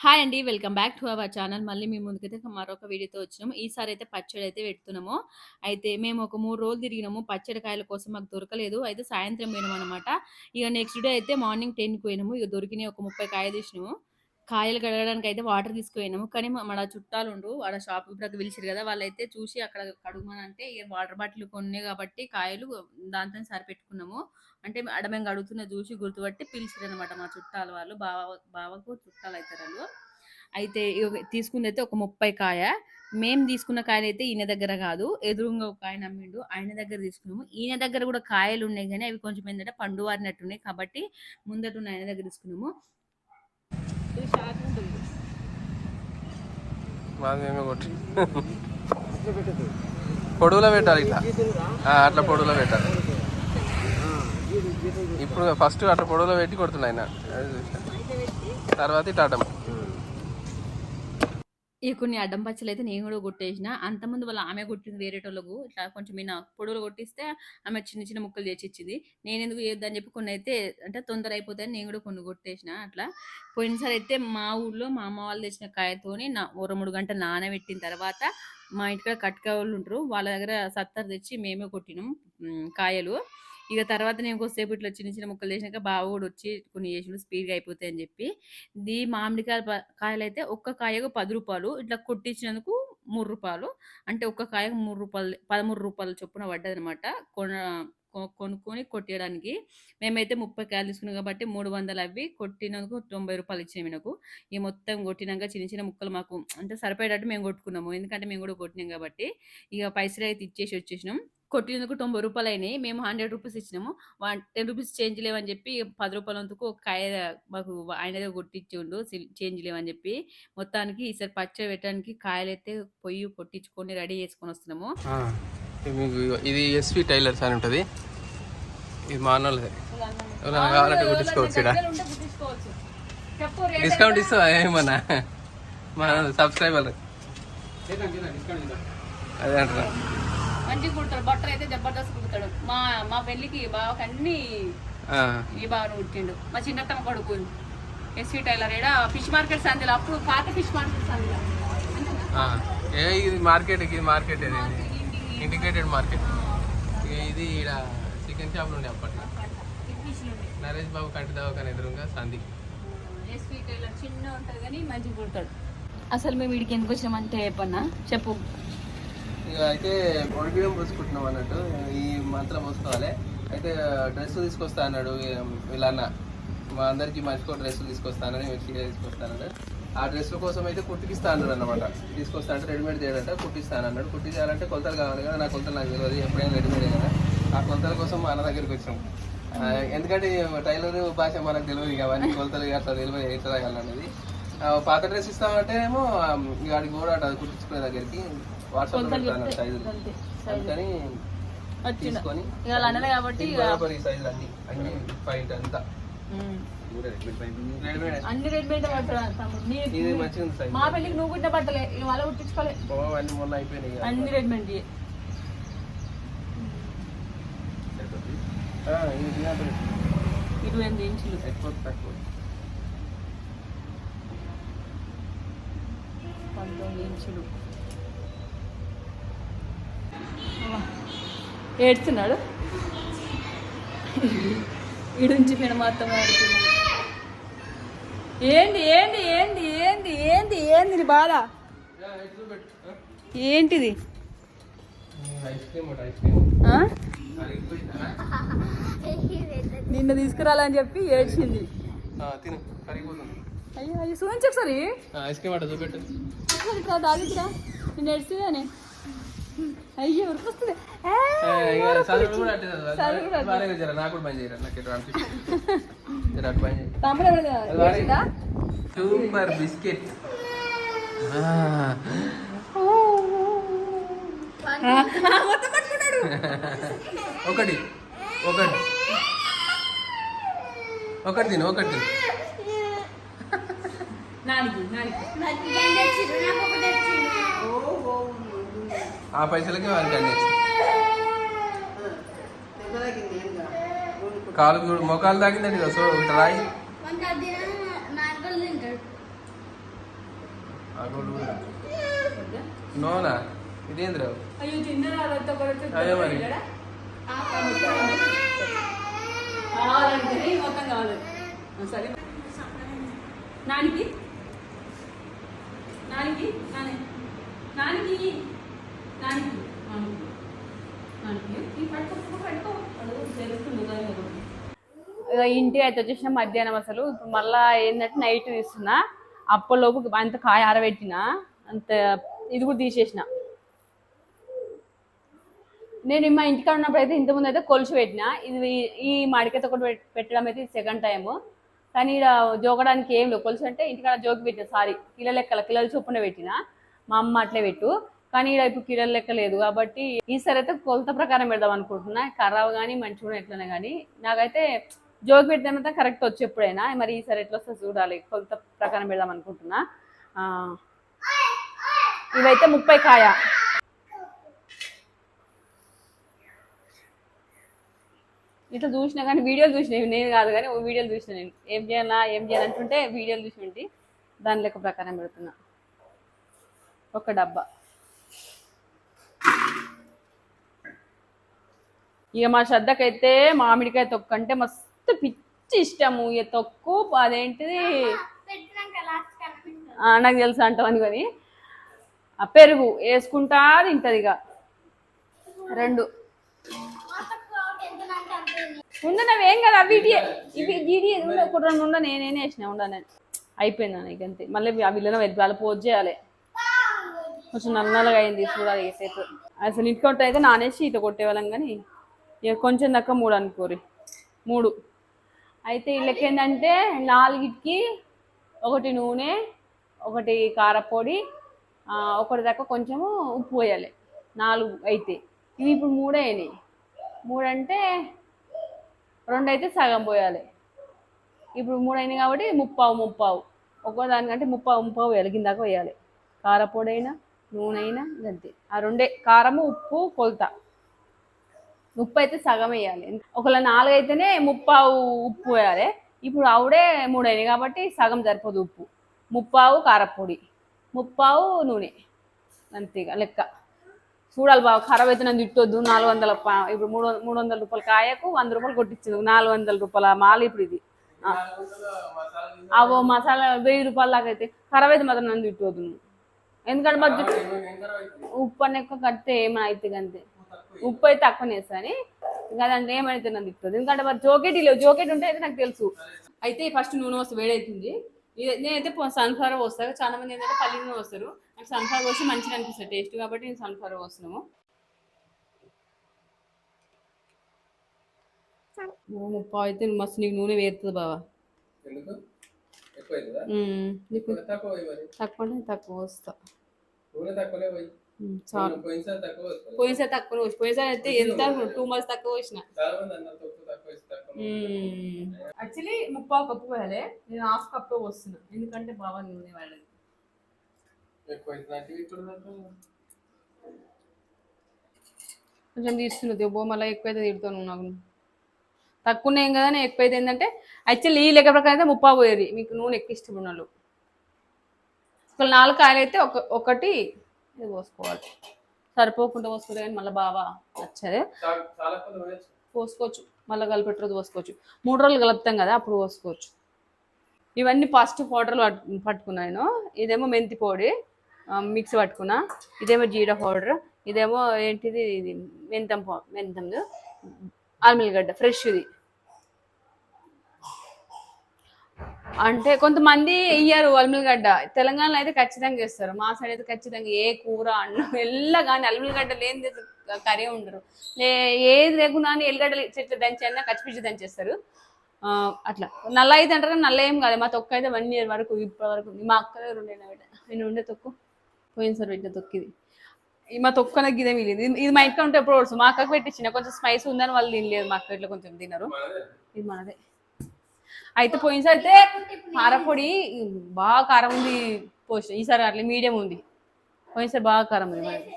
Hi అండి. Welcome back to our channel. మళ్ళీ మీ ముందుకైతే మరొక వీడియోతో వచ్చినాము. ఈసారి అయితే పచ్చడి అయితే పెడుతున్నాము. అయితే మేము ఒక మూడు రోజులు తిరిగినాము. పచ్చడి కాయల కోసం మాకు దొరకలేదు. అయితే సాయంత్రం పోయినామనమాట. ఇక నెక్స్ట్ డే అయితే మార్నింగ్ 10కి పోయినాము. ఇక దొరికినాయి ఒక 30 కాయలు తీసినాము. కాయలు కడగడానికి అయితే వాటర్ తీసుకుపోయినాము. కానీ మన చుట్టాలు ఉండు వాళ్ళ షాప్ ఇప్పుడు పిలిచారు కదా! వాళ్ళైతే చూసి అక్కడ కడుగమనంటే ఇక వాటర్ బాటిల్ కొన్నాయి కాబట్టి కాయలు దాంతో సరిపెట్టుకున్నాము. అంటే ఆడ మేము కడుగుతున్నది చూసి గుర్తుపట్టి పిలిచిర్రనమాట మా చుట్టాలు వాళ్ళు. బావ బావకు చుట్టాలయితారాళ్ళు. అయితే ఇగ తీసుకుందైతే ఒక 30 కాయ. మేము తీసుకున్న కాయలైతే ఈయన దగ్గర కాదు. ఎదురుంగా ఒక ఆయన అమ్మిండు. ఆయన దగ్గర తీసుకున్నాము. ఈయన దగ్గర కూడా కాయలున్నాయి గానీ అవి కొంచెం ఏంటంటే పండు వారినట్టున్నాయి. కాబట్టి ముందటున్న ఆయన దగ్గర తీసుకున్నాము. పొడవులో పెట్టాలి ఇట్లా అట్లా పొడవులో పెట్టాలి ఇప్పుడు ఫస్ట్ అట్లా పొడవులో పెట్టి కొడుతున్నాయి ఆయన తర్వాత ఇట్లా ఈ ఇక కొన్ని అడ్డం పచ్చలు అయితే నేను కూడా కొట్టేసిన. అంతకుముందు వాళ్ళ ఆమె కొట్టింది వేరేటోళ్ళకు. ఇట్లా కొంచెం ఈయన పొడవులు కొట్టిస్తే ఆమె చిన్న చిన్న ముక్కలు చేసి ఇచ్చింది. నేనెందుకు చేద్దాని చెప్పి కొన్ని అయితే అంటే తొందర అయిపోతాయని నేను కూడా కొన్ని కొట్టేసిన అట్లా. పోయినసారి అయితే మా ఊళ్ళో మా అమ్మ వాళ్ళు తెచ్చిన కాయతోని నా ఓ 2, 3 గంటలు నానబెట్టిన తర్వాత మా ఇంటికాడ కట్టికాయోళ్ళు ఉంటారు. వాళ్ళ దగ్గర సత్తరు తెచ్చి మేమే కొట్టినాం కాయలు. ఇక తర్వాత నేను కొద్దిసేపు ఇట్లా చిన్న చిన్న ముక్కలు చేసినాక బావ కూడా వచ్చి కొన్ని చేసిండు స్పీడ్‌గా అయిపోతాయని చెప్పి. ఇది మామిడికాయ కాయలు అయితే ఒక్క కాయకు పది రూపాయలు ఇట్లా కొట్టించినందుకు మూడు రూపాయలు అంటే ఒక్క కాయకు మూడు రూపాయలు పదమూడు రూపాయలు చొప్పున పడ్డదనమాట. కొన కొ కొనుక్కొని కొట్టేయడానికి. మేమైతే 30 కాయలు తీసుకున్నాం కాబట్టి 300 అవి కొట్టినందుకు తొంభై రూపాయలు ఇచ్చినాయి నాకు ఇక మొత్తం కొట్టినాక చిన్న చిన్న ముక్కలు మాకు అంటే సరిపోయేటట్టు మేము కొట్టుకున్నాము. ఎందుకంటే మేము కూడా కొట్టినాం కాబట్టి. ఇక పైసలైతే ఇచ్చేసి వచ్చేసినాం. కొట్టినందుకు రూ. 90 అయినాయి. మేము రూ. 100 ఇచ్చినాము. వన్ రూ. 10 చేంజ్ లేవని చెప్పి రూ. 10 వంతుకు ఒక కాయ మాకు ఆయన. సిల్ చేంజ్ లేవని చెప్పి. మొత్తానికి ఈసారి పచ్చడి పెట్టడానికి కాయలైతే పొయ్యి కొట్టించుకొని రెడీ చేసుకొని వస్తున్నాము. ఆ, ఇది మీకు ఇది ఎస్వి టైలర్స్ అని ఉంటుంది ఇది మా అన్నోళ్ళది ఎవరైనా కావాలంటే కుట్టించుకోవచ్చు ఇక్కడ డిస్కౌంట్ ఇస్తావా ఏమన్నా మన సబ్స్క్రైబర్ అదే అంటారా మంచిగా కుడతాడు. బట్టలు అయితే జబర్దస్త్ కుడతాడు. మా మా పెళ్ళికి బావకి అన్ని ఆ, ఈ బాగా కుట్టిండు. మా చిన్నత్తమ్మ కొడుకు. ఎస్వి టైలర్ ఏడా ఫిష్ మార్కెట్ సందిలో. అప్పుడు పాత ఫిష్ మార్కెట్ సందిలో. ఆ. ఏ ఇది మార్కెట్ ఇది మార్కెట్ ఇది ఇంటిగ్రేటెడ్ మార్కెట్. ఇది ఈడ చికెన్ షాప్లు ఉండే అప్పట్లో. నరేష్ బాబు కంటి దవాఖాన ఎదురుగా సంధి ఎస్వి టైలర్ చిన్న ఉంటుంది కానీ మంచిగా కుడతాడు. అసలు మేము వీడికి ఎందుకు వచ్చినామంటే చెప్పన్నా చెప్పు. అయితే ఒడిబియ్యం పోసుకుంటున్నాం అన్నట్టు. ఈ మంత్రం పోసుకోవాలి. అయితే డ్రెస్ తీసుకొస్తా అన్నాడు వీళ్ళన్న అన్న. మా అందరికి మనిషికి డ్రెస్సులు తీసుకొస్తానని మంచిగా తీసుకొస్తానని ఆ డ్రెస్ల కోసం అయితే కుట్టికిస్తా అన్నాడు అనమాట తీసుకొస్తా అంటే రెడీమేడ్ చేయడంట కుట్టిస్తాను అన్నాడు. కుట్టి చేయాలంటే కొలతలు కావాలి కదా నా కొలతలు నాకు తెలియదు ఎప్పుడైనా రెడీమేడ్ కదా. ఆ కొలతల కోసం మా అన్న దగ్గరికి వచ్చాం. ఎందుకంటే టైలర్ భాష మనకు తెలియదు కాబట్టి కొలతలు అట్లా తెలియదు ఎట్లా తగలనేది పాత డ్రెస్ ఇస్తామంటే ఏమో ఇక అడిగి కూడా అది కుట్టించుకునే దగ్గరికి. వాట్సాప్ అందుకని తీసుకొని కాబట్టి సైజులు అన్ని అన్ని పాయింట్ అంతా. అన్ని రెడ్ పట్టురా సైజ్. మా పెళ్ళికి నువ్వు కుట్టిన బట్టలే ఇక వాళ్ళ కుట్టించుకోలే అన్ని రెడ్ బెల్ట్ ఆ, ఇది తినాలి. ఇరవై ఎనిమిది ఇంచులు. ఎక్కువ తక్కువ. పంతొమ్మిది ఇంచులు. ఏడుస్తున్నాడు. ఇడుంచి నేను మొత్తం ఆడుతున్నాడు. ఏంది ఏంది ఏంది ఏంది ఏంది ఏంది నీ బాధ? ఏంటిది? నిన్ను తీసుకురాలని చెప్పి ఏడ్చింది. అయ్యో అయ్యో చూపించు ఒకసారి ఐస్ క్రీమ్ అట్ట చూపెట్టు. నేను ఏడ్చిందని అయ్యో. ఏడ్చిందా? Super biscuit. ఒకటి. ఒకటి. ఒకటి తిను ఒకటి తిను. నానికి నానికి ఆ పైసలకి వారికి అన్ని కాలు మొఖాలు తాగిందండి సో రాయి. నోనా? ఇదేంద్ర? అయ్యో మరి. సరే. నానికి? నానికి నాని నానికి నానికి నానికి పట్టుకో పట్టుకో తెలుస్తుంది ఇంటి అయితే వచ్చేసిన మధ్యాహ్నం అసలు. ఇప్పుడు మళ్ళా ఏంటంటే నైట్ తీస్తున్నా. అప్పలోపు అంత కాయ ఆరబెట్టిన. అంత ఇది కూడా తీసేసిన. నేను మా ఇంటికాడ ఉన్నప్పుడు అయితే ఇంతకుముందు అయితే కొలుసు పెట్టిన. ఇది ఈ మాడికైతే ఒకటి పెట్టడం అయితే సెకండ్ టైం కానీ ఇక్కడ జోగడానికి ఏం లేవు. కొలుసు అంటే ఇంటికాడ జోకి పెట్టిన సారీ. కిలో లెక్కల కిలోల చొప్పున పెట్టిన. మా అమ్మ అట్లే పెట్టు. కానీ ఇక్కడ ఇప్పుడు కిలోల లెక్క లేదు కాబట్టి ఈసారి అయితే కొలత ప్రకారం పెడదాం అనుకుంటున్నా. ఖరాబ్ కానీ మంచిగా ఎట్లనే కానీ. నాకైతే జోకి పెట్టినంత కరెక్ట్ వచ్చి ఎప్పుడైనా మరి ఈసారి ఎట్లా వస్తుంది చూడాలి. కొలత ప్రకారం పెడదాం అనుకుంటున్నా. ఇవైతే ముప్పై కాయ. ఇట్లా చూసినా కానీ వీడియోలు చూసిన నేను కాదు కానీ ఓ వీడియోలు చూసిన నేను. ఏం చేయాలా ఏం చేయాలంటుంటే వీడియోలు చూసి ఉంటే. దాని లెక్క ప్రకారం పెడుతున్నా. ఒక డబ్బా. ఇక మా శ్రద్ధకైతే మామిడికాయ తొక్కంటే మస్తు మస్తు పిచ్చి ఇష్టము ఇక తొక్కు అదేంటిది నాకు తెలుసు అంటామని కానీ ఆ పెరుగు వేసుకుంటా తింటది ఇక. రెండు. ఉండనవి ఏం కదా వీటి ఇవి వీటి ఒక రెండు ఉండ నేనే వేసిన ఉండను. అయిపోయింది నీకు అంతే. మళ్ళీ ఆ విల్లున వెద్దాలు పోజ్ చేయాలి. కొంచెం నల్ల నల్లగా అయింది చూడాలి సేపు. అసలు ఇంటికొట్ట అయితే నానేసి ఇట కొట్టేవాళ్ళం కానీ ఇక కొంచెం దక్క మూడు అనుకోరి మూడు. అయితే వీళ్ళకి ఏంటంటే నాలుగిటికి ఒకటి నూనె ఒకటి కారపొడి ఒకటి దాకా కొంచెము ఉప్పు పోయాలి. నాలుగు అయితే. ఇవి ఇప్పుడు మూడే అయినాయి. మూడు అంటే రెండు అయితే సగం పోయాలి. ఇప్పుడు మూడు అయినాయి కాబట్టి ముప్పావు ముప్పావు. ఒక్కో దానికంటే ముప్పావు ముప్పావు వేయాలి. కిందాక వేయాలి. కారపొడి అయినా నూనె అయినా అంతే ఆ రెండే కారము ఉప్పు కొలత. ఉప్పు అయితే సగం వేయాలి. ఒకవేళ నాలుగు అయితేనే ముప్పావు ఉప్పు వేయాలి. ఇప్పుడు ఆవిడే మూడు అయినాయి కాబట్టి సగం సరిపోదు ఉప్పు. ముప్పావు కారపొడి. ముప్పావు నూనె. అంతేగా లెక్క. చూడాలి బాగా ఖరాబ్ అయితే నన్ను తిట్టొద్దు. నాలుగు వందల ఇప్పుడు మూడు మూడు వందల రూపాయల కాయకు వంద రూపాయలు కొట్టించింది. నాలుగు వందల రూపాయల మాల ఇప్పుడు ఇది. అవో మసాలా వెయ్యి రూపాయల దాకా అయితే ఖరాబ్ అయితే మాత్రం నన్ను నువ్వు. ఎందుకంటే మరి ఉప్పు అన్న ఎక్కువ కడితే ఏమైనా అయితే అంతే. ఉప్పు అయితే తక్కువ వేస్తాను. ఇంకా దాంట్లో ఏమైతే నన్ను తిట్టదు ఎందుకంటే మరి జోకెట్ లేవు జోకెట్ ఉంటే అయితే నాకు తెలుసు. అయితే ఫస్ట్ నూనె వస్తే వేడవుతుంది ఇది నేనైతే సన్ఫ్లవర్ వస్తాను చాలా మంది ఏంటంటే పల్లి నూనె వస్తారు నాకు సన్ఫ్లవర్ వస్తే మంచిగా అనిపిస్తుంది. టేస్ట్ కాబట్టి నేను సన్ఫ్లవర్ వస్తున్నాము ముప్పై అయితే మస్తు నీకు నూనె వేరుతుంది బావా. నీకు తక్కువ తక్కువ వస్తా తక్కువనే చాలు పోయినసారి తక్కువ వస్తుంది పోయినసారి తక్కువ వచ్చి పోయినసారి అయితే ఎంత? టూ మంత్స్ తక్కువ తక్కువ యాక్చువల్లీ ముప్పావు కప్పు పోయాలి. నేను హాఫ్ కప్ వస్తున్నా ఎందుకంటే బాగా నూనె వాడదు కొంచెం తీస్తున్నది బో మళ్ళీ ఎక్కువైతే తిడతాను నాకు. తక్కువ ఏం కదా నేను ఎక్కువైతే ఏంటంటే యాక్చువల్లీ ఈ లెక్క ప్రకారం అయితే ముప్పా పోయేది. మీకు నూనె ఎక్కువ ఇష్టపడిన వాళ్ళు. ఒక నాలుగు కాయలు అయితే ఒక ఒకటి ఇది పోసుకోవాలి సరిపోకుండా పోసుకోవాలి కానీ మళ్ళీ బాగా నచ్చదు. పోసుకోవచ్చు మళ్ళీ కలిపెట్టి రోజు పోసుకోవచ్చు మూడు రోజులు కలుపుతాం కదా అప్పుడు పోసుకోవచ్చు ఇవన్నీ ఫస్ట్ పౌడర్లు పట్టు పట్టుకున్నా నేను. ఇదేమో మెంతి పొడి మిక్స్ పట్టుకున్నా. ఇదేమో జీరా పౌడర్. ఇదేమో ఏంటిది ఇది? మెంతం పౌ మెంతంది. ఆల్మిల్గడ్డ ఫ్రెష్ది. అంటే కొంతమంది ఇయ్యారు అల్మిల్గడ్డ. తెలంగాణలో అయితే ఖచ్చితంగా చేస్తారు మా సైడ్ అయితే ఖచ్చితంగా ఏ కూర అన్నం ఎల్ల కానీ అల్మిల్గడ్డ లేని కర్రీ ఉండరు. లే ఏది లేకున్నా అని ఎల్లిగడ్డ చెట్లు దంచి అన్నా కచ్చిపిచ్చి దంచేస్తారు. అట్లా. నల్ల అయితే అంటారు నల్ల ఏం కాదు. మా తొక్క అయితే వన్ ఇయర్ వరకు ఇప్పటి వరకు. మా అక్క దగ్గర ఉండే నేను ఉండే తొక్కు. పోయినసారి పెట్టిన తొక్కు ఇది. ఈ మా తొక్క నాకు ఇదే మిగిలింది. ఇది- మా ఇంట్లో ఉంటే ఎప్పుడు మా అక్కకు పెట్టించిన. కొంచెం స్పైస్ ఉందని వాళ్ళు తినలేదు. మా అక్క ఇట్లా కొంచెం తినరు. ఇది మనదే. అయితే పోయినసారి అయితే కారపొడి బాగా కారం ఉంది. పోసిన ఈసారి అట్లా మీడియం ఉంది. పోయినసారి బాగా కారం ఉంది మనకి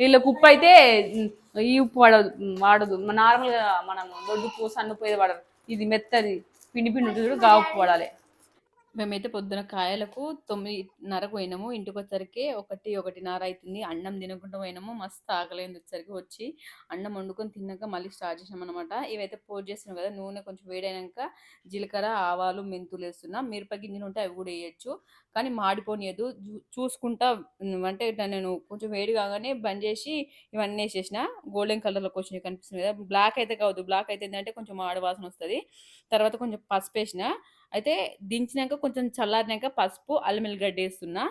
వీళ్ళకి ఉప్పు అయితే ఈ ఉప్పు వాడదు వాడదు. నార్మల్గా మనం దొడ్డు ఉప్పు సన్న వాడరు. ఇది మెత్తది పిండి పిండి ఉంటుంది గా ఉప్పు వాడాలి. మేమైతే పొద్దున కాయలకు తొమ్మిదిన్నరకు పోయినాము. ఇంటికి వచ్చరికి ఒకటి ఒకటిన్నర అవుతుంది అన్నం తినకుండా పోయినాము. మస్తు ఆకలింది వచ్చరికి వచ్చి అన్నం వండుకొని తిన్నాక మళ్ళీ స్టార్ట్ చేసినాం ఇవైతే పోజ్ చేస్తున్నాం కదా నూనె కొంచెం వేడైనాక జీలకర్ర ఆవాలు మెంతులు వేస్తున్నా. మిరప గింజలు ఉంటే అవి కూడా వేయచ్చు. కానీ మాడిపోనియదు చూ- చూసుకుంటా అంటే నేను కొంచెం వేడి కాగానే బంద్ చేసి ఇవన్నీ వేసేసిన. గోల్డెన్ కలర్లోకి వచ్చినాయి కనిపిస్తుంది కదా. బ్లాక్ అయితే కావద్దు. బ్లాక్ అయితే ఏంటంటే కొంచెం మాడి వాసన వస్తుంది. తర్వాత కొంచెం పసుపు వేసిన. అయితే దించినాక కొంచెం చల్లారినాక పసుపు అల్లం ఎల్లిగడ్డ వేస్తున్నా.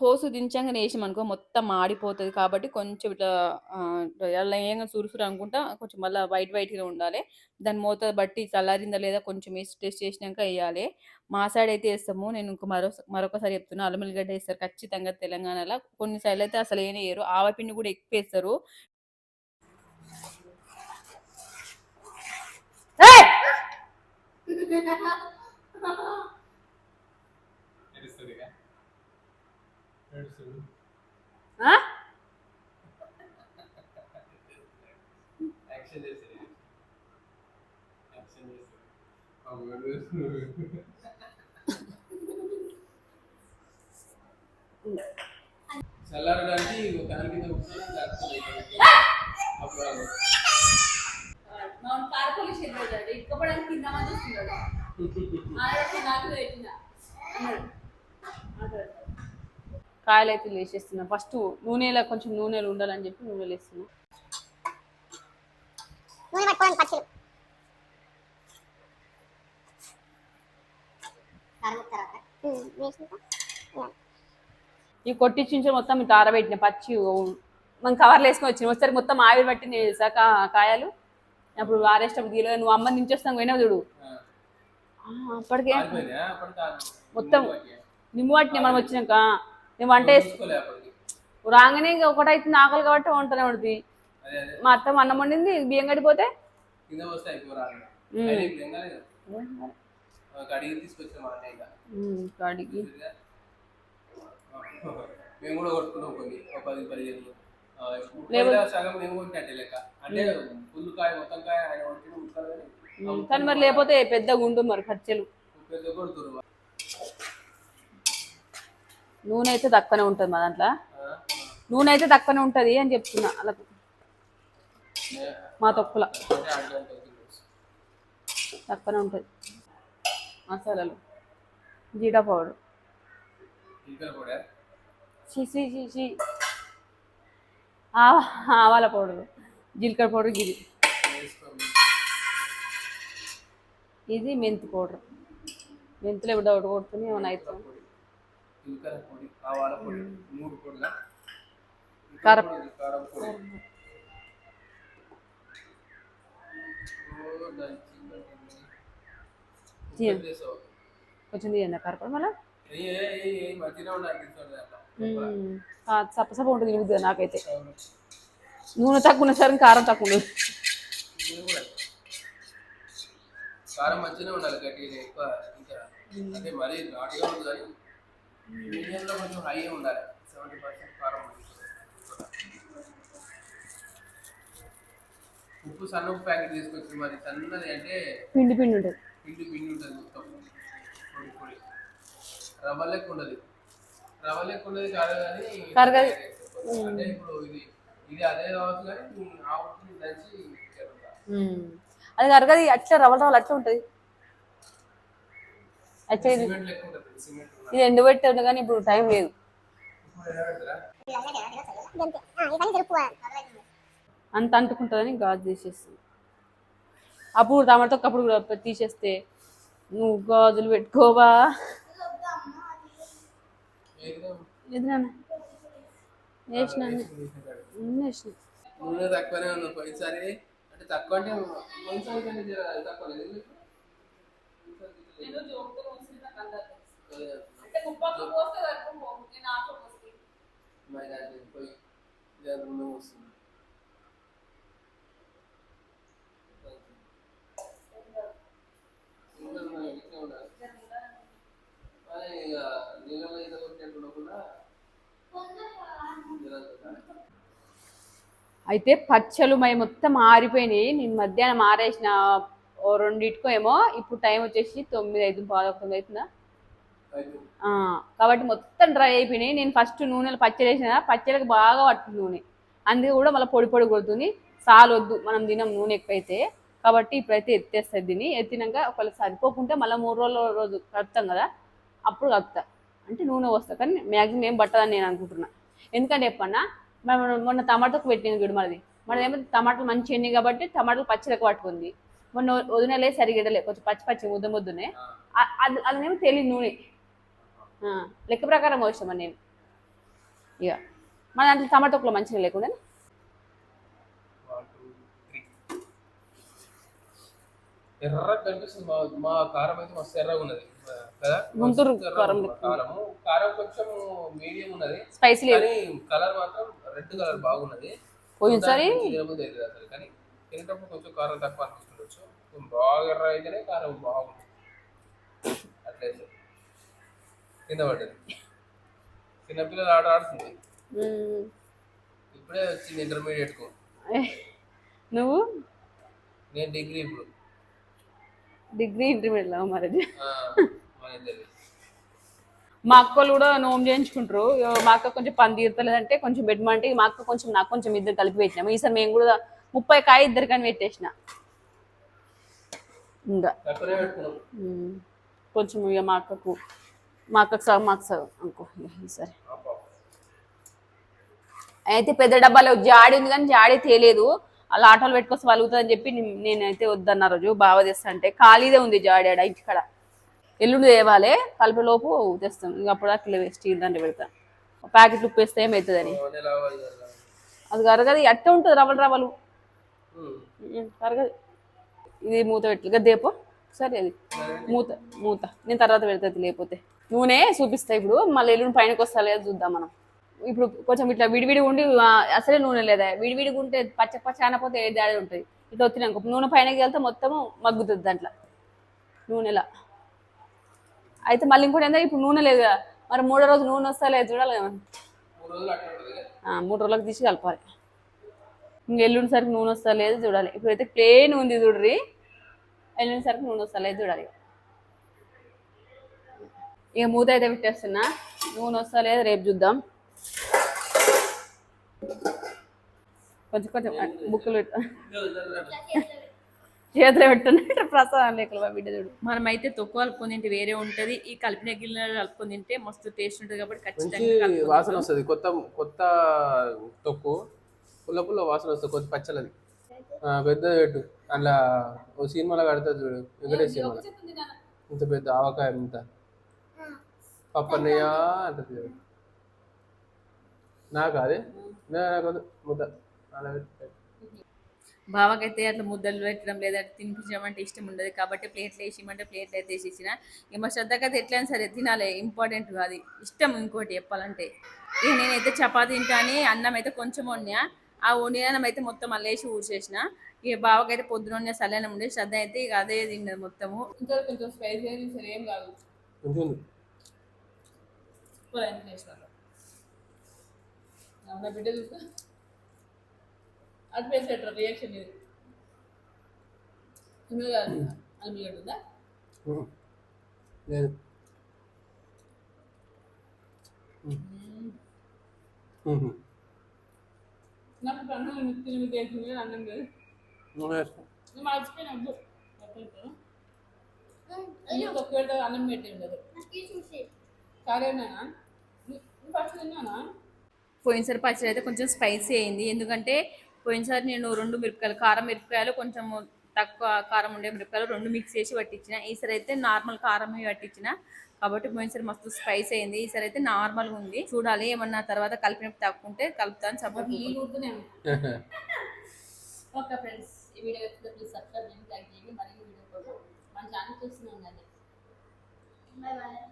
పోసు దించాక వేసాం అనుకో మొత్తం మాడిపోతుంది కాబట్టి కొంచెం ఇట్లా అలా ఏంగా సురుసురు అనుకుంటా కొంచెం మళ్ళీ వైట్ వైట్గా ఉండాలి. దాని మూత బట్టి చల్లారిందా లేదా కొంచెం వేసి టేస్ట్ చేసినాక వేయాలి. మా సైడ్ అయితే వేస్తాము. నేను ఇంకో మరో మరొకసారి చెప్తున్నా. అల్లం ఎల్లిగడ్డ వేస్తారు ఖచ్చితంగా తెలంగాణలో. కొన్ని సైడ్లు అయితే అసలు ఏం వేయరు. ఆవపిండి కూడా ఎక్కువ వేస్తారు. ఏయ్! ఆ? యాక్షన్ చేసేది యాక్షన్ చేసేది చల్లారడానికి ఫ్యాన్ కింద కూర్చొని దాక్కుని అప్పుడు మనం కార్పొలి చేయలేదు ఇక్కపడానికి తిందామని చూస్తున్నాడు నాకు పెట్టిన కాయలు అయితే వేసేస్తున్నా ఫస్ట్ నూనెలో కొంచెం నూనెలు ఉండాలని చెప్పి నూనెలు వేస్తున్నా నూనె పచ్చలు. ఈ కొట్టించి మొత్తం ఇట్లా ఆరబెట్టిన పచ్చి మనం కవర్లు వేసుకొని వచ్చిన. ఒకసారి మొత్తం ఆవిరి పట్టింది కాయలు. అప్పుడు ఆరేసేటప్పుడు తీయలేదు. నువ్వు అమ్మ దించేస్తాం పోయినావు చూడు. అప్పటికే మొత్తం నిమ్ము పట్టిన మనం వచ్చినాక నేను వంట రాగానే ఇంకా ఒకటి అవుతుంది ఆకలి కాబట్టి వంటనే ఉంటుంది మా అత్త అన్నం వండింది బియ్యం గడిపోతే కింద వస్తే అయిపోరాలి ఉమ్. అయినా ఇప్పుడు ఏం కాలేదు. ఒక అడిగి తీసుకొచ్చాం మా అన్నయ్య ఉమ్, కాడికి చూసారుగా? మేము కూడా కొట్టుకున్నాం కొన్ని ఒక పది పదిహేను ఆ, ఉప్పులో సగం మేము కొట్టినట్టే లెక్క. అంటే ఫుల్ కాయ మొత్తం కాయ ఆయన కొట్టిన ముక్కలు కానీ ఉమ్, కానీ మరి లేకపోతే పెద్దగా ఉంటుంది మరి ఖర్చులు. నూనె అయితే తక్కువనే ఉంటుంది మా దాంట్లో. నూనె అయితే తక్కువనే ఉంటుంది అని చెప్తున్నా అలా మా తొక్కుల. తక్కువనే ఉంటుంది. మసాలాలు. జీడా పౌడర్. ఆవాల పౌడర్. జీలకర్ర పౌడర్ వేసుకోండి ఇది మెంతి పౌడర్. మెంతులు ఎప్పుడు ఒకటి కొడుతుంది ఏమైనా అవుతుంది కారం. కొంచెం తీయండి కరపడం మళ్ళీ. ఏయ్, ఏయ్, ఏయ్, ఏయ్, మధ్యలో ఉండాలి తీసుకోండి అట్లా. సప్ప సప్ప ఉంటుంది నాకైతే. నూనె తక్కువ సరే కారం తక్కువ. కారం మంచిగానే ఉండాలి గట్టిగా ఎక్కువ ఇంకా అంటే మరీ ఘాటుగా ఉంది కానీ మీడియంలో కొంచెం హై ఉండాలి సెవెంటీ పర్సెంట్ కారం. ఉప్పు సన్న ఉప్పు ప్యాకెట్ తీసుకొచ్చి మరి సన్నది అంటే పిండి పిండి ఉంటుంది పిండి పిండి ఉంటుంది మొత్తం పొడి పొడి రవ్వ లెక్క ఉండదు రవ్వ లెక్క ఉండదు కాదు కానీ. అంటే ఇప్పుడు ఇది ఇది అదే కావచ్చు కానీ ఆ ఉప్పుని దంచి. అది కరగది అట్లా రవ్వల రవ్వలు అట్లా ఉంటుంది. అయితే ఇది. సిమెంట్ లెక్క ఉంటుంది సిమెంట్ ఉన్నది. ఇది ఎండబెట్టి ఉంది కానీ ఇప్పుడు టైం లేదు. అంత అంటుకుంటుందని గాజు తీసేస్తుంది అప్పుడు టమాటో కప్పుడు కూడా తీసేస్తే నువ్వు గాజులు పెట్టుకోవా? వేసిన వేసిన తక్కువ అంటే. మరి నూనె వస్తుంది ఇంకా మరి ఇట్లే ఉండాలి. మరి ఇక నీళ్ళలో ఈత కొట్టినట్టు ఉండకుండా జర అయితే పచ్చలు మై మొత్తం ఆరిపోయినాయి. నేను మధ్యాహ్నం ఆరేసిన ఓ రెండింటికో ఏమో ఇప్పుడు టైం వచ్చేసి తొమ్మిది ఐదు పదకొండు అవుతుందా ఆ, కాబట్టి మొత్తం డ్రై అయిపోయినాయి. నేను ఫస్ట్ నూనెలో పచ్చడి వేసిన పచ్చడికి బాగా పట్టింది నూనె. అందుకే కూడా మళ్ళీ పొడి పొడి కొడుతుంది. సాలొద్దు మనం తినం నూనె ఎక్కువైతే. కాబట్టి ఇప్పుడైతే ఎత్తేస్తుంది దీన్ని. ఎత్తినాక ఒకవేళ సరిపోకుంటే మళ్ళీ మూడు రోజుల రోజు కలుపుతాం కదా అప్పుడు కలుపుతా. అంటే నూనె వస్తా కానీ మ్యాక్సిమం ఏం పట్టదని నేను అనుకుంటున్నా. ఎందుకంటే చెప్పన్నా మనం మొన్న టమాటోకి పెట్టింది చూడు మనది మనది ఏమో టమాటాలు మంచి ఎన్ని కాబట్టి టమాటాలు పచ్చడికి పట్టుకుంది. మొన్న వదినలే సరిగడలే కొంచెం పచ్చి పచ్చి ముద్ద ముద్దనే. అది అలానేమో తెలియదు నూనె. లెక్క ప్రకారం వచ్చామని నేను. ఇక మన దాంట్లో టమాటోకులో మంచిగా లేకుండా ఎర్ర కనిపిస్తుంది. మా మా కారం అయితే మస్తు ఎర్రగా ఉన్నది. కదా? గుంటూరు కారం కారము కారం. కొంచెం మీడియం ఉన్నది. స్పైసీ లేదు. కానీ కలర్ మాత్రం రెడ్ కలర్ బాగున్నది. పోయినసారి అసలు. కానీ తినేటప్పుడు కొంచెం కారం తక్కువ అనిపిస్తుండొచ్చు. బాగా ఎర్ర అయితేనే కారం బాగుంది అట్లయితే కింద పడ్డది చిన్నపిల్లలు ఆట ఆడుతుంది. ఇప్పుడే వచ్చింది ఇంటర్మీడియట్కు నువ్వు? నేను డిగ్రీ ఇప్పుడు. డిగ్రీ ఇంటర్మీడియట్ లవ్ మ్యారేజ్ ఇద్దరిది. మా అక్కలు కూడా నోమ్ చేయించుకుంటారు. మా అక్క కొంచెం పని తీరుతలేదంటే కొంచెం పెట్టమంటే మా అక్క కొంచెం నాకు కొంచెం ఇద్దరు కలిపి పెట్టినాము. ఈసారి మేము కూడా ముప్పై కాయ ఇద్దరు కానీ పెట్టేసిన. ఇంకా. కొంచెం ఇక మా అక్కకు మా అక్కకు సగం మాకు సగం అనుకో ఈసారి. అయితే పెద్ద డబ్బాలో జాడి ఉంది కానీ జాడి తేలేదు. అలా ఆటోలు పెట్టుకొస్తే వలుగుతుందని చెప్పి నేనైతే వద్దన్న రోజు బాగా తెస్తా అంటే ఖాళీదే ఉంది జాడి ఆడ ఇంటికాడ. ఎల్లుండి తేవాలి కలిపే లోపు తెస్తాం. ఇంకా అప్పుడు అట్లా స్టీల్ దాంట్లో పెడతా. ప్యాకెట్ ఉప్పు వేస్తే ఏమవుతుందని కదా. అది కరగదు అట్టే ఉంటుంది రవ్వలు రవ్వలు. కరగదు. ఇది మూత పెట్టి గద్దేపో సరే అది. మూత మూత. నేను తర్వాత పెడతాది లేకపోతే. నూనె చూపిస్తా ఇప్పుడు మళ్ళీ ఎల్లుండి పైనకి వస్తా లేదా చూద్దాం మనం. ఇప్పుడు కొంచెం ఇట్లా విడివిడి ఉండి అసలే నూనె లేదా? విడివిడిగా ఉంటే పచ్చ పచ్చ అనపోతే ఏ దాడి ఉంటుంది? ఇట్లా వచ్చినాక నూనె పైనకి వెళ్తే మొత్తం మగ్గుతుంది దాంట్లో నూనెలా. అయితే మళ్ళీ ఇంకోటి ఏంటంటే ఇప్పుడు నూనె లేదు కదా మరి మూడో రోజు నూనె వస్తా లేదు చూడాలి మూడు రోజులకు తీసి కలపాలి. ఇంక ఎల్లుండి సరికి నూనె వస్తా లేదు చూడాలి. ఇప్పుడైతే ప్లేన్ ఉంది చూడ్రి ఎల్లుండి సరికి నూనె వస్తా లేదు చూడాలి ఇక మూత అయితే పెట్టేస్తున్నా. నూనె వస్తా లేదు రేపు చూద్దాం. కొంచెం కొంచెం బుక్కులు పెట్టు చేతిలో పెట్టున్నట్టు ప్రసాదం లేకలు మా బిడ్డ చూడు. మనమైతే తొక్కు కలుపుకొని తింటే వేరే ఉంటుంది. ఈ కలిపిన గిన్నెలు కలుపుకొని తింటే మస్తు టేస్ట్ ఉంటుంది కాబట్టి మంచి వాసన వస్తుంది. కొత్త కొత్త తొక్కు పుల్ల పుల్ల వాసన వస్తుంది. కొత్త పచ్చలది ఆ, పెద్దది పెట్టు. అందులో ఓ సినిమాలో కడతారు చూడు. వెంకటేష్ సినిమాలో. ఇంత పెద్ద ఆవకాయ ఇంత. పప్పన్నయ్య అంటది చూడు. నాకు అదే నాకు ముద్ద. అలా పెట్టు. బావకైతే అట్లా ముద్దలు పెట్టడం లేదా తినిపించడం అంటే ఇష్టం ఉండదు. కాబట్టి ప్లేట్లు వేసి ఇమ్మంటే ప్లేట్లు అయితే వేసి ఇచ్చిన. ఇక మా శ్రద్ధకైతే ఎట్లయినా సరే తినాలి. ఇంపార్టెంట్ కాదు. ఇష్టం ఇంకోటి చెప్పాలంటే. ఇక నేనైతే చపాతీ తింటాని అన్నం అయితే కొంచెం వండా ఆ వండిన అయితే మొత్తం మళ్ళీ వేసి ఊడ్చేసిన. ఇక బావకైతే పొద్దున వండిన సల్లనం ఉండే. శ్రద్ధ అయితే ఇక అదే తిన్నది మొత్తము. ఇంకా కొంచెం స్పైసీ సరే ఏం కాదు. మంచిగా ఉంది నా బిడ్డ చూస్తా అటు వేసేట రియాక్షన్ ఇది ఇందులో కాదు అల్లిగడ్డ ఉందా ఉహు. లేదు ఉహు. నాకు ఇప్పుడు అన్నం తిని మీకు తెలిసింది అన్నం లేదు నువ్వు వేసుకో. నేను మర్చిపోయిన వద్దు తొక్కు పెడితే అన్నం పెట్టి ఉండదు సరేనా ఫస్ట్ తిన్నానా పోయినసారి పచ్చడి అయితే కొంచెం స్పైసీ అయింది. ఎందుకంటే పోయినసారి నేను రెండు మిరపకాయలు కారం మిరపకాయలు కొంచెం తక్కువ కారం ఉండే మిరపకాయలు రెండు మిక్స్ చేసి పట్టించిన. ఈసారి అయితే నార్మల్ కారమే పట్టించిన. కాబట్టి పోయినసారి మస్తు స్పైస్ అయింది. ఈసారి అయితే నార్మల్గా ఉంది. చూడాలి ఏమన్నా తర్వాత కలిపినప్పుడు తక్కువ ఉంటే కలుపుతాను సపోర్ట్ ఓకే ఫ్రెండ్స్ ఈ వీడియో వచ్చిందో ప్లీజ్ సబ్స్క్రైబ్ చేయండి లైక్ చేయండి. మరియు వీడియో కోసం మన ఛానల్ చూస్తూనే బాయ్ బాయ్